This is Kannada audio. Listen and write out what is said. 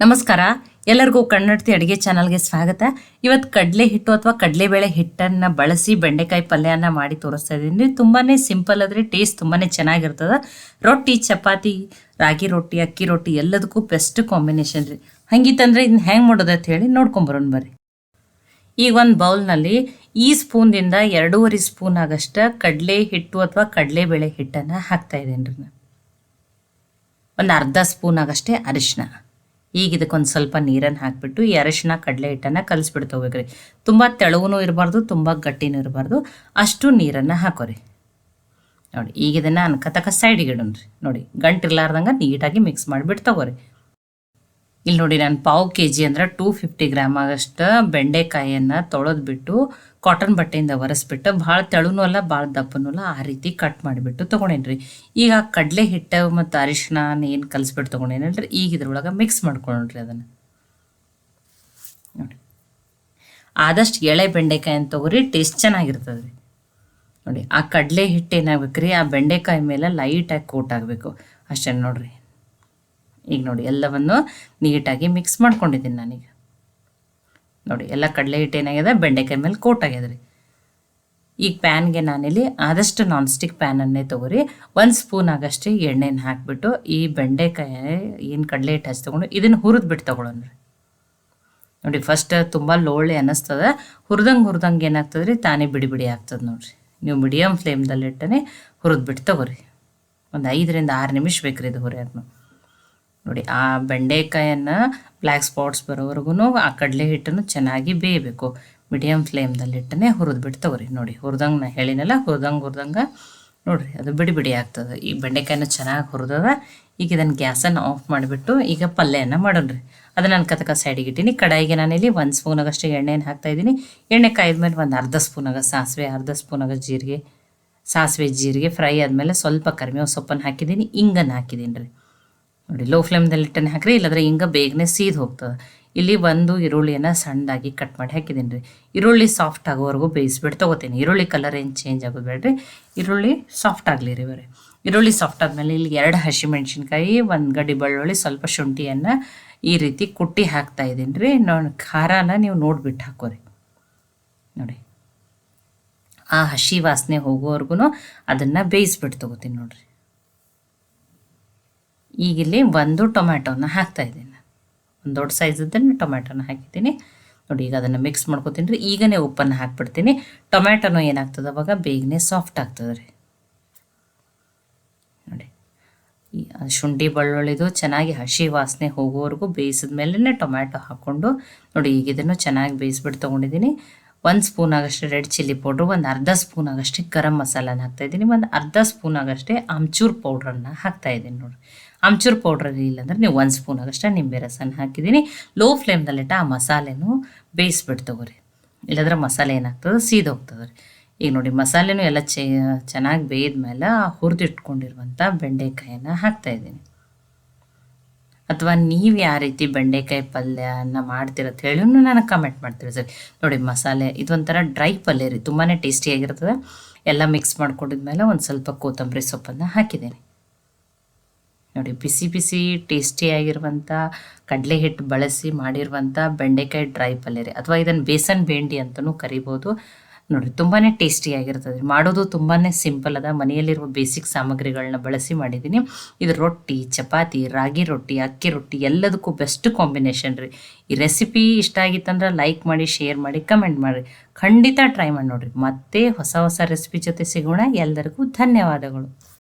ನಮಸ್ಕಾರ. ಎಲ್ಲರಿಗೂ ಕಣ್ಣಡ್ತಿ ಅಡುಗೆ ಚಾನಲ್ಗೆ ಸ್ವಾಗತ. ಇವತ್ತು ಕಡಲೆ ಹಿಟ್ಟು ಅಥವಾ ಕಡಲೆಬೇಳೆ ಹಿಟ್ಟನ್ನು ಬಳಸಿ ಬೆಂಡೆಕಾಯಿ ಪಲ್ಯನ ಮಾಡಿ ತೋರಿಸ್ತಾ ಇದ್ದೀನಿ. ತುಂಬಾ ಸಿಂಪಲ್ ಆದರೆ ಟೇಸ್ಟ್ ತುಂಬಾ ಚೆನ್ನಾಗಿರ್ತದೆ. ರೊಟ್ಟಿ, ಚಪಾತಿ, ರಾಗಿ ರೊಟ್ಟಿ, ಅಕ್ಕಿ ರೊಟ್ಟಿ ಎಲ್ಲದಕ್ಕೂ ಬೆಸ್ಟ್ ಕಾಂಬಿನೇಷನ್ ರೀ. ಹಂಗಿತ್ತಂದ್ರೆ ಇದನ್ನ ಹೆಂಗೆ ಮಾಡೋದು ಅಂತ ಹೇಳಿ ನೋಡ್ಕೊಂಬರೋಣ ಬರ್ರಿ. ಈಗ ಒಂದು ಬೌಲ್ನಲ್ಲಿ ಈ ಸ್ಪೂನ್ದಿಂದ ಎರಡೂವರೆ ಸ್ಪೂನ್ ಆಗಷ್ಟ ಕಡಲೆ ಹಿಟ್ಟು ಅಥವಾ ಕಡಲೆಬೇಳೆ ಹಿಟ್ಟನ್ನು ಹಾಕ್ತಾ ಇದ್ದೇನೆ ರೀ ನಾನು. ಒಂದು ಅರ್ಧ ಸ್ಪೂನ್ ಆಗಷ್ಟೇ ಅರಿಶಿನ ಈಗ ಇದಕ್ಕೊಂದು ಸ್ವಲ್ಪ ನೀರನ್ನು ಹಾಕಿಬಿಟ್ಟು ಈ ಅರಶಿನ ಕಡಲೆ ಹಿಟ್ಟನ್ನು ಕಲಿಸ್ಬಿಟ್ಟು ತೊಗೋಬೇಕ್ರಿ ತುಂಬ ತೆಳುವೂ ಇರಬಾರ್ದು, ತುಂಬ ಗಟ್ಟಿನೂ ಇರಬಾರ್ದು. ಅಷ್ಟು ನೀರನ್ನು ಹಾಕೋರಿ. ನೋಡಿ, ಈಗ ಇದನ್ನು ಅನ್ಕತಕ ಸೈಡಿಗೆ ಇಡೋಣ್ರಿ. ನೋಡಿ, ಗಂಟಿರ್ಲಾರ್ದಂಗೆ ನೀಟಾಗಿ ಮಿಕ್ಸ್ ಮಾಡಿಬಿಟ್ಟು ತಗೋರಿ. ಇಲ್ಲಿ ನೋಡಿ ನಾನು ಪಾವು ಕೆ ಜಿ ಅಂದ್ರೆ ಟೂ ಫಿಫ್ಟಿ ಗ್ರಾಮ್ ಆಗಷ್ಟು ಬೆಂಡೆಕಾಯಿಯನ್ನು ತೊಳೆದ್ಬಿಟ್ಟು ಕಾಟನ್ ಬಟ್ಟೆಯಿಂದ ಒರೆಸ್ಬಿಟ್ಟು ಭಾಳ ತೆಳುನೂ ಅಲ್ಲ, ಭಾಳ ದಪ್ಪನೂ ಅಲ್ಲ, ಆ ರೀತಿ ಕಟ್ ಮಾಡಿಬಿಟ್ಟು ತೊಗೊಂಡೇನ್ರಿ. ಈಗ ಕಡಲೆ ಹಿಟ್ಟು ಮತ್ತು ಅರಿಶಿನ ಏನು ಕಲಿಸ್ಬಿಟ್ಟು ತೊಗೊಂಡೇನಲ್ರಿ? ಈಗ ಇದ್ರೊಳಗೆ ಮಿಕ್ಸ್ ಮಾಡ್ಕೊಂಡ್ರಿ ಅದನ್ನು. ನೋಡಿ. ಆದಷ್ಟು ಎಳೆ ಬೆಂಡೆಕಾಯಿ ಅಂತ ತಗೋರಿ ಟೇಸ್ಟ್ ಚೆನ್ನಾಗಿರ್ತದೆ ರೀ ನೋಡಿ, ಆ ಕಡಲೆ ಹಿಟ್ಟು ಏನಾಗ್ಬೇಕು ರೀ ಆ ಬೆಂಡೆಕಾಯಿ ಮೇಲೆ ಲೈಟಾಗಿ ಕೋಟ್ ಆಗಬೇಕು. ಅಷ್ಟೇ ನೋಡ್ರಿ. ಈಗ ನೋಡಿ, ಎಲ್ಲವನ್ನು ನೀಟಾಗಿ ಮಿಕ್ಸ್ ಮಾಡ್ಕೊಂಡಿದ್ದೀನಿ ನಾನೀಗ. ನೋಡಿ, ಎಲ್ಲ ಕಡಲೆ ಹಿಟ್ಟು ಏನಾಗಿದೆ ಬೆಂಡೆಕಾಯಿ ಮೇಲೆ ಕೋಟ್ ಆಗ್ಯದ ರೀ. ಈಗ ಪ್ಯಾನ್ಗೆ ನಾನಿಲ್ಲಿ ಆದಷ್ಟು ನಾನ್ ಸ್ಟಿಕ್ ಪ್ಯಾನನ್ನೇ ತೊಗೊರಿ. ಒಂದು ಸ್ಪೂನ್ ಆಗಷ್ಟೇ ಎಣ್ಣೆನ ಹಾಕಿಬಿಟ್ಟು ಈ ಬೆಂಡೆಕಾಯಿ, ಏನು ಕಡಲೆ ಹಿಟ್ಟು ಹಚ್ಚಿ ತೊಗೊಂಡು ಇದನ್ನು ಹುರಿದ್ಬಿಟ್ಟು ಬಿಟ್ಟು ರೀ. ನೋಡಿ ಫಸ್ಟ್ ತುಂಬ ಲೋಳೆ ಅನ್ನಿಸ್ತದೆ ಹುರಿದಂಗೆ ಹುರಿದಂಗೆ ಏನಾಗ್ತದೆ ರೀ, ತಾನೇ ಬಿಡಿ ಬಿಡಿ ಆಗ್ತದೆ ನೋಡಿರಿ. ನೀವು ಮೀಡಿಯಮ್ ಫ್ಲೇಮ್ದಲ್ಲಿ ಇಟ್ಟನೆ ಹುರಿದು ಬಿಟ್ಟು ತೊಗೊರಿ. ಒಂದು ಐದರಿಂದ ಆರು ನಿಮಿಷ ಬೇಕು ರೀ ಇದು ಹುರಿಯೋಕೆ. ನೋಡಿ, ಆ ಬೆಂಡೆಕಾಯನ್ನು ಬ್ಲ್ಯಾಕ್ ಸ್ಪಾಟ್ಸ್ ಬರೋವರೆಗೂ ಆ ಕಡಲೆ ಹಿಟ್ಟನ್ನು ಚೆನ್ನಾಗಿ ಬೇಯಬೇಕು. ಮೀಡಿಯಮ್ ಹುರಿದು ಬಿಟ್ಟು ತಗೋರಿ. ನೋಡಿ, ಹುರಿದಂಗೆ ನಾ ಹೇಳಿನಲ್ಲ, ಹುರಿದಂಗೆ ಹುರಿದಂಗೆ ನೋಡಿರಿ, ಅದು ಬಿಡಿ ಬಿಡಿ ಆಗ್ತದೆ. ಈ ಬೆಂಡೆಕಾಯನ್ನು ಚೆನ್ನಾಗಿ ಹುರಿದದ, ಈಗ ಇದನ್ನು ಗ್ಯಾಸನ್ನು ಆಫ್ ಮಾಡಿಬಿಟ್ಟು ಈಗ ಪಲ್ಯನ ರೀ ಅದನ್ನು ನಾನು ಕತಕ ಸೈಡಿಗೆ ಇಟ್ಟೀನಿ. ಕಡಾಯಿಗೆ ನಾನಿಲ್ಲಿ ಒಂದು ಸ್ಪೂನಾಗಷ್ಟು ಎಣ್ಣೆಯನ್ನು ಹಾಕ್ತಾಯಿದ್ದೀನಿ ಎಣ್ಣೆ ಕಾಯ್ದ್ಮೇಲೆ ಒಂದು ಅರ್ಧ ಸ್ಪೂನಾಗ ಸಾಸಿವೆ, ಅರ್ಧ ಸ್ಪೂನಾಗ ಜೀರಿಗೆ, ಸಾಸಿವೆ ಜೀರಿಗೆ ಫ್ರೈ ಆದಮೇಲೆ ಸ್ವಲ್ಪ ಕರಿಮೇವು ಸೊಪ್ಪನ್ನು ಹಾಕಿದ್ದೀನಿ, ಇಂಗನ್ನು ಹಾಕಿದ್ದೀನಿ ರೀ ನೋಡಿ ಲೋ ಫ್ಲೇಮ್ದಲ್ಲಿ ಇಟ್ಟನೆ ಹಾಕ್ರಿ, ಇಲ್ಲಾದ್ರೆ ಹಿಂಗೆ ಬೇಗನೆ ಸೀದ್ ಹೋಗ್ತದೆ. ಇಲ್ಲಿ ಒಂದು ಈರುಳ್ಳಿಯನ್ನು ಸಣ್ಣದಾಗಿ ಕಟ್ ಮಾಡಿ ಹಾಕಿದ್ದೀನಿ ರೀ ಈರುಳ್ಳಿ ಸಾಫ್ಟ್ ಆಗೋವರೆಗೂ ಬೇಯಿಸ್ಬಿಟ್ಟು ತೊಗೋತೀನಿ. ಈರುಳ್ಳಿ ಕಲರ್ ಏನು ಚೇಂಜ್ ಆಗೋದು ಈರುಳ್ಳಿ ಸಾಫ್ಟ್ ಆಗಲಿ ರೀ ಬರೀ. ಈರುಳ್ಳಿ ಸಾಫ್ಟ್ ಆದಮೇಲೆ ಇಲ್ಲಿ ಎರಡು ಹಸಿಮೆಣ್ಸಿನ್ಕಾಯಿ, ಒಂದು ಗಡಿ ಬೆಳ್ಳುಳ್ಳಿ, ಸ್ವಲ್ಪ ಶುಂಠಿಯನ್ನು ಈ ರೀತಿ ಕುಟ್ಟಿ ಹಾಕ್ತಾ ಇದ್ದೀನಿ ರೀ ನಾನು ಖಾರನ ನೀವು ನೋಡ್ಬಿಟ್ಟು ಹಾಕೋರಿ. ನೋಡಿ, ಆ ಹಸಿ ವಾಸನೆ ಹೋಗೋವರೆಗೂ ಅದನ್ನು ಬೇಯಿಸ್ಬಿಟ್ಟು ತೊಗೋತೀನಿ ನೋಡಿರಿ. ಈಗ ಇಲ್ಲಿ ಒಂದು ಟೊಮ್ಯಾಟೋನ ಹಾಕ್ತಾ ಇದ್ದೀನಿ. ಒಂದು ದೊಡ್ಡ ಸೈಜದ್ದನ್ನು ಟೊಮ್ಯಾಟೋನ ಹಾಕಿದ್ದೀನಿ. ನೋಡಿ, ಈಗ ಅದನ್ನು ಮಿಕ್ಸ್ ಮಾಡ್ಕೊತೀನಿ ರೀ. ಈಗನೇ ಉಪ್ಪನ್ನು ಹಾಕ್ಬಿಡ್ತೀನಿ. ಟೊಮ್ಯಾಟೋನು ಏನಾಗ್ತದೆ ಅವಾಗ? ಬೇಗನೆ ಸಾಫ್ಟ್ ಆಗ್ತದೆ ರೀ. ನೋಡಿ, ಈ ಶುಂಠಿ ಬೆಳ್ಳುಳ್ಳಿದು ಚೆನ್ನಾಗಿ ಹಸಿ ವಾಸನೆ ಹೋಗೋವರೆಗೂ ಬೇಯಿಸಿದ ಮೇಲೆ ಟೊಮ್ಯಾಟೊ ಹಾಕ್ಕೊಂಡು ನೋಡಿ, ಈಗ ಇದನ್ನು ಚೆನ್ನಾಗಿ ಬೇಯಿಸ್ಬಿಟ್ಟು ತೊಗೊಂಡಿದ್ದೀನಿ. ಒಂದು ಸ್ಪೂನ್ ಆಗಷ್ಟೇ ರೆಡ್ ಚಿಲ್ಲಿ ಪೌಡ್ರು, ಒಂದು ಅರ್ಧ ಸ್ಪೂನ್ ಆಗಷ್ಟೇ ಗರಂ ಮಸಾಲಾನ ಹಾಕ್ತಾಯಿದ್ದೀನಿ ಒಂದು ಅರ್ಧ ಸ್ಪೂನ್ ಆಗಷ್ಟೇ ಆಮ್ಚೂರ್ ಪೌಡ್ರನ್ನು ಹಾಕ್ತಾಯಿದ್ದೀನಿ ನೋಡಿ ಆಮ್ಚೂರ್ ಪೌಡ್ರ್ ಇಲ್ಲಾಂದ್ರೆ ನೀವು ಒಂದು ಸ್ಪೂನ್ ಆಗಷ್ಟೇ ನಿಂಬೆ ರಸನ ಹಾಕಿದ್ದೀನಿ. ಲೋ ಫ್ಲೇಮ್ದಲ್ಲಿಟ್ಟ ಆ ಮಸಾಲೆನೂ ಬೇಯಿಸ್ಬಿಟ್ಟು ತಗೋರಿ. ಇಲ್ಲಾಂದ್ರೆ ಮಸಾಲೆ ಏನಾಗ್ತದೆ? ಸೀದೋಗ್ತದೆ ರೀ. ಈಗ ನೋಡಿ, ಮಸಾಲೆನೂ ಎಲ್ಲ ಚೆನ್ನಾಗಿ ಬೇಯ್ದ ಮೇಲೆ ಹುರಿದಿಟ್ಕೊಂಡಿರುವಂಥ ಬೆಂಡೆಕಾಯನ್ನು ಹಾಕ್ತಾಯಿದ್ದೀನಿ ಅಥವಾ ನೀವು ಯಾವ ರೀತಿ ಬೆಂಡೆಕಾಯಿ ಪಲ್ಯನ ಮಾಡ್ತೀರತ್ತ ಹೇಳಿ ನನಗೆ ಕಮೆಂಟ್ ಮಾಡ್ತೀರಿ ಸರಿ. ನೋಡಿ ಮಸಾಲೆ ಇದೊಂಥರ ಡ್ರೈ ಪಲ್ಯ ರೀ ತುಂಬಾ ಟೇಸ್ಟಿಯಾಗಿರ್ತದೆ ಎಲ್ಲ ಮಿಕ್ಸ್ ಮಾಡ್ಕೊಂಡಿದ್ಮೇಲೆ ಒಂದು ಸ್ವಲ್ಪ ಕೊತ್ತಂಬರಿ ಸೊಪ್ಪನ್ನು ಹಾಕಿದ್ದೀನಿ. ನೋಡಿ ಬಿಸಿ ಬಿಸಿ ಟೇಸ್ಟಿಯಾಗಿರುವಂಥ ಕಡಲೆ ಹಿಟ್ಟು ಬಳಸಿ ಮಾಡಿರುವಂಥ ಬೆಂಡೆಕಾಯಿ ಡ್ರೈ ಪಲ್ಯ ರೀ. ಅಥವಾ ಇದನ್ನು ಬೇಸನ್ ಬೇಂಡಿ ಅಂತಲೂ ಕರಿಬೋದು. ನೋಡಿರಿ ತುಂಬಾ ಟೇಸ್ಟಿಯಾಗಿರ್ತದೆ ಮಾಡೋದು ತುಂಬಾ ಸಿಂಪಲ್ ಅದ. ಮನೆಯಲ್ಲಿರುವ ಬೇಸಿಕ್ ಸಾಮಗ್ರಿಗಳನ್ನ ಬಳಸಿ ಮಾಡಿದ್ದೀನಿ ಇದು ರೊಟ್ಟಿ, ಚಪಾತಿ, ರಾಗಿ ರೊಟ್ಟಿ, ಅಕ್ಕಿ ರೊಟ್ಟಿ ಎಲ್ಲದಕ್ಕೂ ಬೆಸ್ಟ್ ಕಾಂಬಿನೇಷನ್ ರೀ. ಈ ರೆಸಿಪಿ ಇಷ್ಟ ಆಗಿತ್ತಂದ್ರೆ ಲೈಕ್ ಮಾಡಿ ಶೇರ್ ಮಾಡಿ ಕಮೆಂಟ್ ಮಾಡಿ. ಖಂಡಿತ ಟ್ರೈ ಮಾಡಿ ನೋಡಿರಿ. ಮತ್ತೆ ಹೊಸ ಹೊಸ ರೆಸಿಪಿ ಜೊತೆ ಸಿಗೋಣ. ಎಲ್ಲರಿಗೂ ಧನ್ಯವಾದಗಳು.